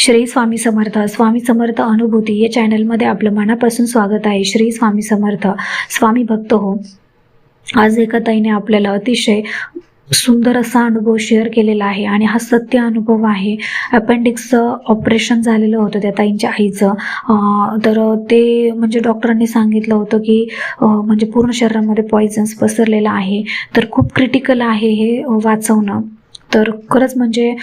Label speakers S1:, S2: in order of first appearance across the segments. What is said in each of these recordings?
S1: श्री स्वामी समर्थ स्वामी समर्थ अनुभूती या चॅनलमध्ये आपलं मनापासून स्वागत आहे. श्री स्वामी समर्थ स्वामी भक्त हो. आज एका ताईने आपल्याला अतिशय सुंदर असा अनुभव शेअर केलेला आहे आणि हा सत्य अनुभव आहे. अपेंडिक्सचं ऑपरेशन झालेलं होतं त्या ताईंच्या आईचं. तर ते म्हणजे डॉक्टरांनी सांगितलं होतं की म्हणजे पूर्ण शरीरामध्ये पॉयझन्स पसरलेलं आहे. तर खूप क्रिटिकल आहे हे वाचवणं. तर खरंच म्हणजे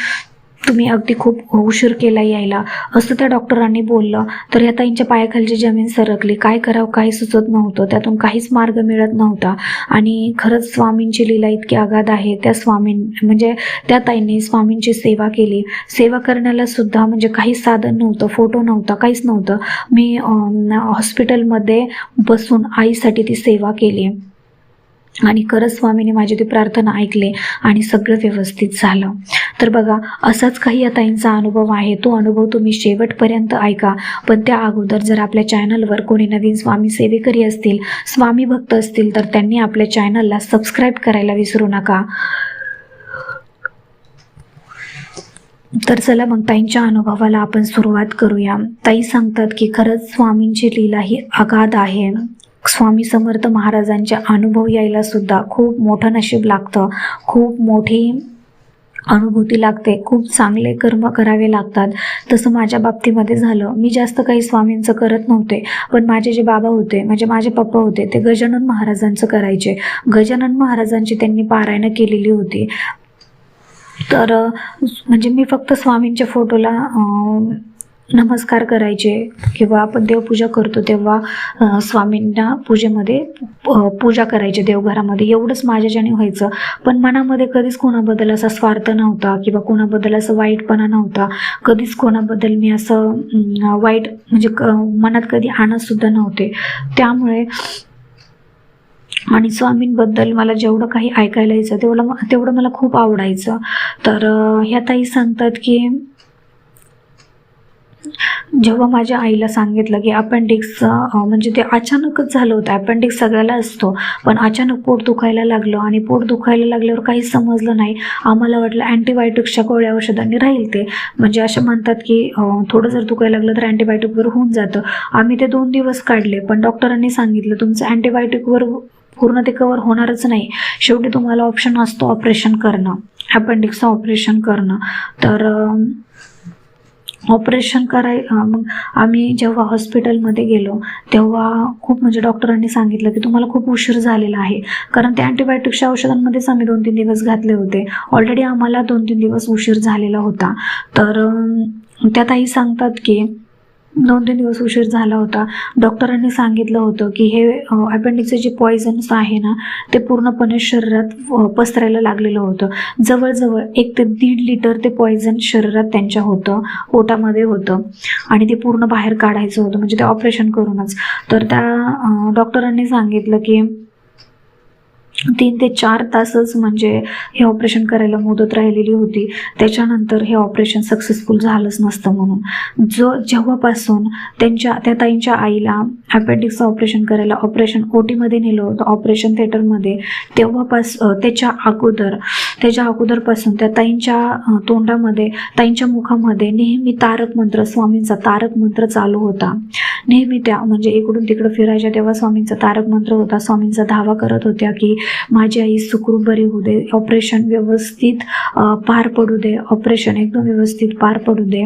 S1: तुम्ही अगदी खूप उशीर केला यायला. असं त्या डॉक्टरांनी बोललं. तर या ताईंच्या पायाखालची जमीन सरकली. काय करावं काही सुचत नव्हतं. त्यातून काहीच मार्ग मिळत नव्हता. आणि खरंच स्वामींची लीला इतकी आघात आहे. त्या स्वामीं म्हणजे त्या ताईंनी स्वामींची सेवा केली. सेवा करण्याला सुद्धा म्हणजे काही साधन नव्हतं फोटो नव्हता काहीच नव्हतं. मी हॉस्पिटलमध्ये बसून आईसाठी ती सेवा केली. आणि खरंच स्वामीने माझी ती प्रार्थना ऐकली आणि सगळं व्यवस्थित झालं. तर बघा असाच काही या ताईंचा अनुभव आहे. तो अनुभव तुम्ही शेवटपर्यंत ऐका. पण त्या अगोदर जर आपल्या चॅनलवर कोणी नवीन स्वामी सेवेकरी असतील स्वामी भक्त असतील तर त्यांनी आपल्या चॅनलला सबस्क्राईब करायला विसरू नका. तर चला मग ताईंच्या अनुभवाला आपण सुरुवात करूया. ताई सांगतात की खरंच स्वामींची लीला ही अगाध आहे. स्वामी समर्थ महाराजांचे अनुभव यायला सुद्धा खूप मोठं नशीब लागतं. खूप मोठी अनुभूती लागते. खूप चांगले कर्म करावे लागतात. तसं माझ्या बाबतीमध्ये झालं. मी जास्त काही स्वामींचं करत नव्हते. पण माझे जे बाबा होते म्हणजे माझे पप्पा होते ते गजानन महाराजांचं करायचे. गजानन महाराजांची त्यांनी पारायणं केलेली होती. तर म्हणजे मी फक्त स्वामींच्या फोटोला नमस्कार करायचे किंवा आपण देवपूजा करतो तेव्हा स्वामींना पूजेमध्ये पूजा करायचे देवघरामध्ये. एवढंच माझ्याच्याने व्हायचं. पण मनामध्ये कधीच कोणाबद्दल असा स्वार्थ नव्हता किंवा कोणाबद्दल असं वाईटपणा नव्हता. कधीच कोणाबद्दल मी असं वाईट म्हणजे क मनात कधी आणतसुद्धा नव्हते. त्यामुळे आणि स्वामींबद्दल मला जेवढं काही ऐकायला यायचं तेवढं म- तेवढं मला खूप आवडायचं. तर ह्या ताई सांगतात की जेव्हा माझ्या आईला सांगितलं की अपेंडिक्स म्हणजे ते अचानकच झालं होतं. अपेंडिक्स सगळ्याला असतो. पण अचानक पोट दुखायला लागलं आणि पोट दुखायला लागल्यावर काहीच समजलं नाही. आम्हाला वाटलं अँटीबायोटिक्सच्या गोळ्या औषधांनी राहील ते. म्हणजे असे म्हणतात की थोडं जर दुखायला लागलं तर अँटीबायोटिकवर होऊन जातं. आम्ही ते दोन दिवस काढले पण डॉक्टरांनी सांगितलं तुमचं अँटीबायोटिकवर पूर्ण ते कवर होणारच नाही. शेवटी तुम्हाला ऑप्शन असतो ऑपरेशन करणं. अपेंडिक्सचं ऑपरेशन करणं. तर ऑपरेशन कराय मग आम्ही जेव्हा हॉस्पिटलमध्ये गेलो तेव्हा खूप म्हणजे डॉक्टरांनी सांगितलं की तुम्हाला खूप उशीर झालेला आहे. कारण त्या अँटीबायोटिक्सच्या औषधांमध्येच आम्ही दोन तीन दिवस घातले होते. ऑलरेडी आम्हाला दोन तीन दिवस उशीर झालेला होता. तर त्या ताई सांगतात की दोन तीन दिवस उशीर झाला होता. डॉक्टरांनी सांगितलं होतं की हे अपेंडिक्सचे जे पॉयझन्स आहे ना ते पूर्णपणे शरीरात पसरायला लागलेलं होतं. जवळजवळ एक ते दीड लिटर ते पॉयझन शरीरात त्यांच्या होतं पोटामध्ये होतं. आणि ते पूर्ण बाहेर काढायचं होतं म्हणजे ते ऑपरेशन करूनच. तर त्या डॉक्टरांनी सांगितलं की तीन ते चार तासच म्हणजे हे ऑपरेशन करायला मुदत राहिलेली होती. त्याच्यानंतर हे ऑपरेशन सक्सेसफुल झालंच नसतं म्हणून. जो जेव्हापासून त्यांच्या त्या ताईंच्या आईला अपेंडिक्सचं ऑपरेशन करायला ऑपरेशन ओटीमध्ये नेलं होतं ऑपरेशन थिएटरमध्ये तेव्हापास त्याच्या अगोदर त्याच्या अगोदरपासून त्या ताईंच्या तोंडामध्ये ताईंच्या मुखामध्ये नेहमी तारक मंत्र स्वामींचा तारक मंत्र चालू होता. नेहमी त्या म्हणजे इकडून तिकडं फिरायच्या तेव्हा स्वामींचा तारक मंत्र होता. स्वामींचा धावा करत होत्या की माझी आई सुखरूप बरी होऊ दे ऑपरेशन व्यवस्थित पार पडू दे ऑपरेशन एकदम व्यवस्थित पार पडू दे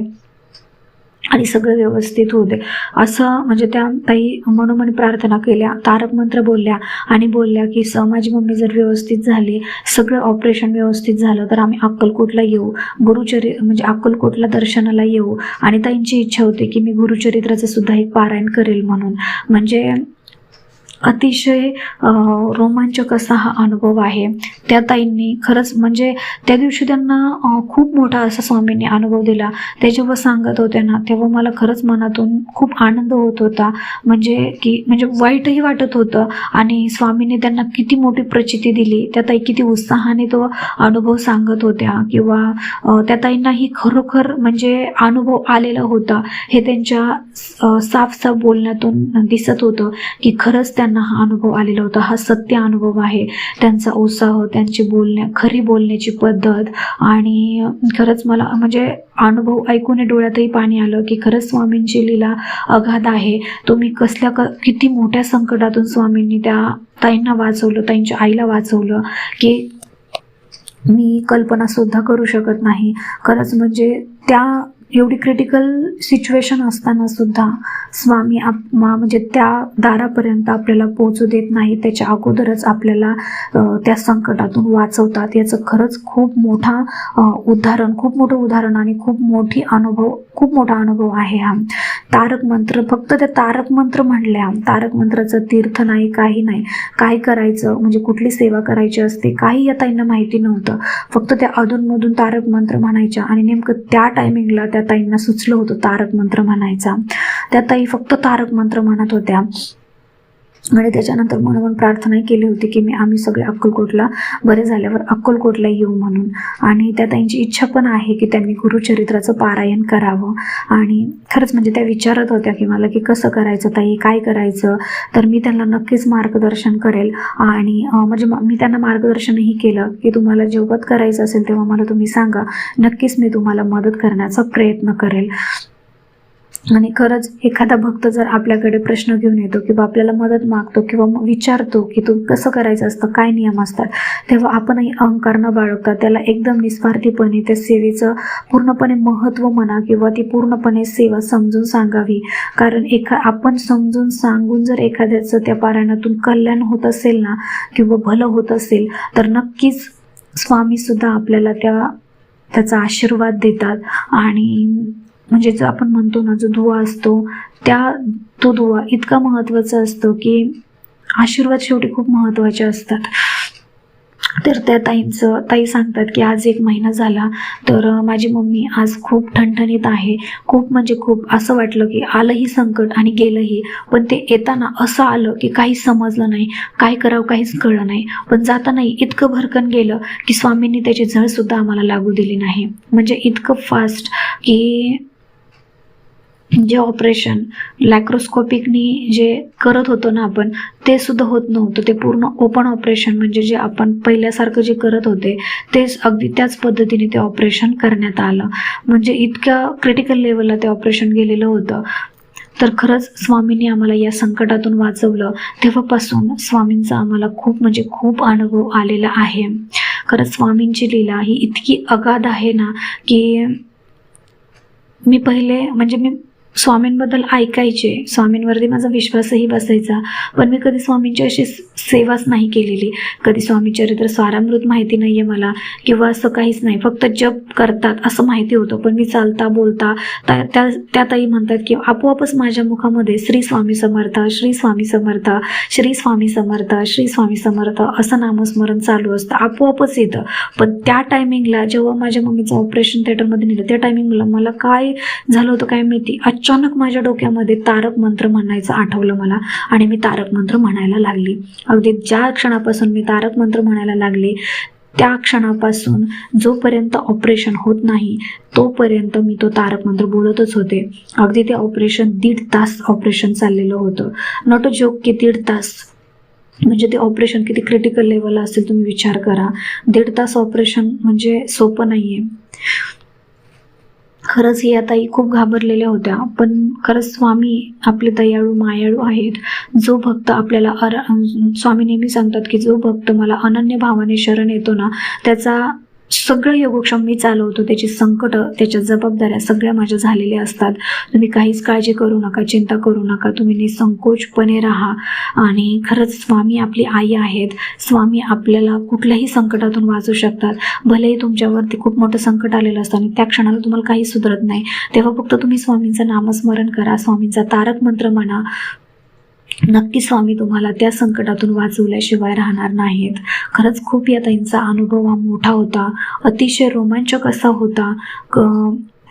S1: आणि सगळं व्यवस्थित होऊ दे. असं म्हणजे त्या ताई मनोमन प्रार्थना केल्या तारक मंत्र बोलल्या आणि बोलल्या की स माझी मम्मी जर व्यवस्थित झाली सगळं ऑपरेशन व्यवस्थित झालं तर आम्ही अक्कलकोटला येऊ गुरुचरि म्हणजे अक्कलकोटला दर्शनाला येऊ. आणि ताईंची इच्छा होती की मी गुरुचरित्राचं सुद्धा एक पारायण करेल म्हणून. म्हणजे अतिशय रोमांचक असा हा अनुभव आहे. त्या ताईंनी खरंच म्हणजे त्या दिवशी त्यांना खूप मोठा असा स्वामींनी अनुभव दिला. ते जेव्हा सांगत होते ना तेव्हा मला खरंच मनातून खूप आनंद होत होता. म्हणजे की म्हणजे वाईटही वाटत होतं आणि स्वामींनी त्यांना किती मोठी प्रचिती दिली. त्या ताई किती उत्साहाने तो अनुभव सांगत होत्या किंवा त्या ताईंनाही खरोखर म्हणजे अनुभव आलेला होता. हे त्यांच्या साफ साफ बोलण्यातून दिसत होतं की खरंच त्यांना त्यांना हा अनुभव आलेला होता. हा सत्य अनुभव आहे. त्यांचा उत्साह त्यांची बोलण्या खरी बोलण्याची पद्धत आणि खरंच मला म्हणजे अनुभव ऐकून डोळ्यातही पाणी आलं की खरंच स्वामींची लीला अगाध आहे. तुम्ही कसल्या क किती मोठ्या संकटातून स्वामींनी त्या ताईंना वाचवलं ताईंच्या आईला वाचवलं की मी कल्पना सुद्धा करू शकत नाही. खरंच म्हणजे त्या एवढी क्रिटिकल सिच्युएशन असताना सुद्धा स्वामी आप मा- म्हणजे त्या दारापर्यंत आपल्याला पोहोचू देत नाही. त्याच्या अगोदरच आपल्याला त्या संकटातून वाचवतात. याचं खरंच खूप मोठा उदाहरण खूप मोठं उदाहरण आणि खूप मोठी अनुभव खूप मोठा अनुभव आहे हा. तारक मंत्र फक्त त्या तारक मंत्र म्हणल्या. तारक मंत्राचं तीर्थ नाही काही नाही. काय करायचं? म्हणजे कुठली सेवा करायची असते? काही या ताईंना माहिती नव्हतं. फक्त त्या अधूनमधून तारक मंत्र म्हणायच्या आणि नेमकं त्या टायमिंगला त्या त्या ताईंना सुचलं होतं तारक मंत्र म्हणायचा. त्या ताई फक्त तारक मंत्र म्हणत होत्या. आणि त्याच्यानंतर म्हणून प्रार्थनाही केली होती की मी आम्ही सगळे अक्कलकोटला बरे झाल्यावर अक्कलकोटला येऊ म्हणून. आणि त्या त्यांची इच्छा पण आहे की त्यांनी गुरुचरित्राचं पारायण करावं. आणि खरंच म्हणजे त्या विचारत होत्या की मला की कसं करायचं ताई काय करायचं? तर मी त्यांना नक्कीच मार्गदर्शन करेल. आणि म्हणजे मी त्यांना मार्गदर्शनही केलं की तुम्हाला जेवत करायचं असेल तेव्हा मला तुम्ही सांगा. नक्कीच मी तुम्हाला मदत करण्याचा प्रयत्न करेल. आणि खरंच एखादा भक्त जर आपल्याकडे प्रश्न घेऊन येतो किंवा आपल्याला मदत मागतो किंवा मग विचारतो की तू कसं करायचं असतं काय नियम असतात तेव्हा आपणही अहंकार न बाळगता त्याला एकदम निस्वार्थीपणे त्या सेवेचं पूर्णपणे महत्त्व म्हणा किंवा ती पूर्णपणे सेवा समजून सांगावी. कारण एखा आपण समजून सांगून जर एखाद्याचं त्या पारायणातून कल्याण होत असेल ना किंवा भलं होत असेल तर नक्कीच स्वामीसुद्धा आपल्याला त्या त्याचा आशीर्वाद देतात आणि म्हणजे जो आपण म्हणतो ना जो दुवा असतो त्या तो दुवा इतका महत्त्वाचा असतो की आशीर्वाद शेवटी खूप महत्त्वाचे असतात. तर त्या ताईंचं ताई सांगतात की आज एक महिना झाला तर माझी मम्मी आज खूप ठणठणीत आहे. खूप म्हणजे खूप असं वाटलं की आलंही संकट आणि गेलंही पण ते येताना असं आलं की काही समजलं नाही काय करावं काहीच कळलं नाही. पण जातानाही इतकं भरकन गेलं की स्वामींनी त्याची झळसुद्धा आम्हाला लागू दिली नाही. म्हणजे इतकं फास्ट की जे ऑपरेशन लॅक्रोस्कोपिकनी जे करत होतो ना आपण ते सुद्धा होत नव्हतं. ते पूर्ण ओपन ऑपरेशन म्हणजे जे आपण पहिल्यासारखं जे करत होते तेच अगदी त्याच पद्धतीने ते ऑपरेशन करण्यात आलं. म्हणजे इतक्या क्रिटिकल लेवलला ते ऑपरेशन गेलेलं होतं. तर खरंच स्वामींनी आम्हाला या संकटातून वाचवलं. तेव्हापासून स्वामींचा आम्हाला खूप म्हणजे खूप अनुभव आलेला आहे. खरंच स्वामींची लीला ही इतकी अगाध आहे ना की मी पहिले म्हणजे मी स्वामींबद्दल ऐकायचे. स्वामींवरती माझा विश्वासही बसायचा. पण मी कधी स्वामींची अशी सेवाच नाही केलेली. कधी स्वामी चरित्र सारामृत माहिती नाही आहे मला किंवा असं काहीच नाही. फक्त जप करतात असं माहिती होतं. पण मी चालता बोलता त्या त्या त्या ताई म्हणतात की आपोआपच माझ्या मुखामध्ये श्री स्वामी समर्थ श्री स्वामी समर्थ श्री स्वामी समर्थ श्री स्वामी समर्थ असं नामस्मरण चालू असतं. आपोआपच येतं. पण त्या टायमिंगला जेव्हा माझ्या मम्मीचं ऑपरेशन थिएटरमध्ये नेलं त्या टायमिंगला मला काय झालं होतं काय माहिती? अचानक माझ्या डोक्यामध्ये तारक मंत्र म्हणायचं आठवलं मला आणि मी तारक मंत्र म्हणायला लागली. अगदी ज्या क्षणापासून मी तारक मंत्र म्हणायला लागले त्या क्षणापासून जोपर्यंत ऑपरेशन होत नाही तोपर्यंत मी तो तारक मंत्र बोलतच होते. अगदी ते ऑपरेशन दीड तास ऑपरेशन चाललेलं होतं. नॉट अ जोक की दीड तास म्हणजे ते ऑपरेशन किती क्रिटिकल लेवलला असेल तुम्ही विचार करा. दीड तास ऑपरेशन म्हणजे सोपं नाही आहे खरंच या ताई खूप घाबरलेल्या होत्या. पण खरंच स्वामी आपले दयाळू मायाळू आहेत. जो भक्त आपल्याला अर स्वामी नेहमी सांगतात की जो भक्त मला अनन्य भावाने शरण येतो ना त्याचा सगळं योगक्षम मी चालवतो त्याची संकट त्याच्या जबाबदाऱ्या सगळ्या माझ्या झालेल्या असतात. तुम्ही काहीच काळजी करू नका चिंता करू नका. तुम्ही निसंकोचपणे राहा. आणि खरंच स्वामी आपली आई आहेत. स्वामी आपल्याला कुठल्याही संकटातून वाचू शकतात. भलेही तुमच्यावरती खूप मोठं संकट आलेलं असतं आणि त्या क्षणाला तुम्हाला काही सुधरत नाही. तेव्हा फक्त तुम्ही स्वामींचं नामस्मरण करा स्वामींचा तारक मंत्र म्हणा. नक्की स्वामी तुम्हाला त्या संकटातून वाचवल्याशिवाय राहणार नाहीत. खरंच खूप या ताईंचा अनुभव हा मोठा होता. अतिशय रोमांचक असा होता. क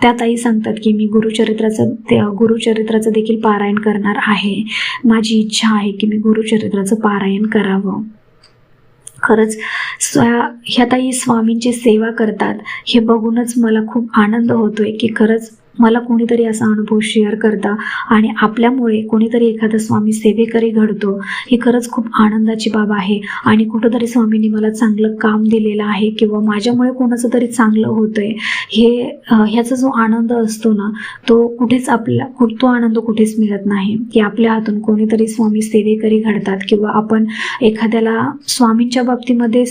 S1: त्या ताई सांगतात की मी गुरुचरित्राचं त्या गुरुचरित्राचं देखील पारायण करणार आहे. माझी इच्छा आहे की मी गुरुचरित्राचं पारायण करावं. खरंच स्व ह्या ताई स्वामींची सेवा करतात. हे बघूनच मला खूप आनंद होतोय की खरंच मला कोणीतरी असा अनुभव शेअर करता आणि आपल्यामुळे कोणीतरी एखादा स्वामी सेवेकरी घडतो ही खरंच खूप आनंदाची बाब आहे. आणि कुठंतरी स्वामींनी मला चांगलं काम दिलेलं आहे किंवा माझ्यामुळे कोणाचं तरी चांगलं होतंय हे ह्याचा जो आनंद असतो ना तो कुठेच आपल्या कु- तो आनंद कुठेच मिळत नाही. की आपल्या हातून कोणीतरी स्वामी सेवेकरी घडतात किंवा आपण एखाद्याला स्वामींच्या बाबतीमध्ये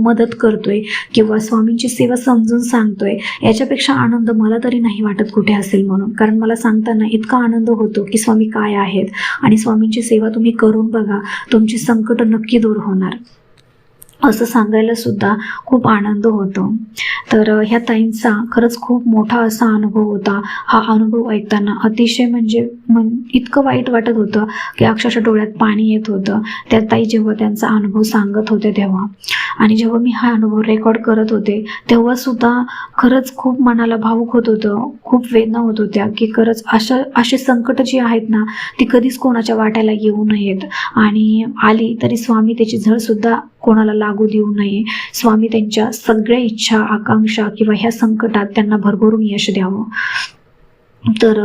S1: मदत करतोय किंवा स्वामींची सेवा समजून सांगतोय याच्यापेक्षा आनंद मला तरी नाही वाटत कुठे असेल म्हणून. कारण मला सांगताना इतका आनंद होतो की स्वामी काय आहेत आणि स्वामींची सेवा तुम्ही करून बघा तुमची संकट नक्की दूर होणार. असं सांगायला सुद्धा खूप आनंद होतो. तर ह्या ताईंचा खरंच खूप मोठा असा अनुभव होता. हा अनुभव ऐकताना अतिशय म्हणजे मन इतकं वाईट वाटत होतं की अक्षरशः डोळ्यात पाणी येत होतं. त्या ताई जेव्हा त्यांचा अनुभव सांगत होते तेव्हा. आणि जेव्हा मी हा अनुभव रेकॉर्ड करत होते तेव्हा सुद्धा खरंच खूप मनाला भावूक होत होतं. खूप वेदना होत होत्या की खरंच अशा अशी संकट जी आहेत ना ती कधीच कोणाच्या वाट्याला येऊ नयेत. आणि आली तरी स्वामी त्याची झळसुद्धा कोणाला लागू लागू देऊ नये. स्वामी त्यांच्या सगळ्या इच्छा आकांक्षा किंवा ह्या संकटात त्यांना भरभरून यश द्यावं. तर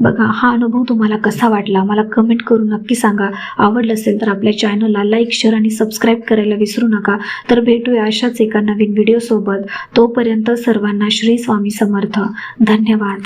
S1: बघा हा अनुभव तुम्हाला कसा वाटला? मला कमेंट करून नक्की सांगा. आवडलं असेल तर आपल्या चॅनलला लाईक शेअर आणि सबस्क्राईब करायला विसरू नका. तर भेटूया अशाच एका नवीन व्हिडिओसोबत तोपर्यंत सर्वांना श्री स्वामी समर्थ. धन्यवाद.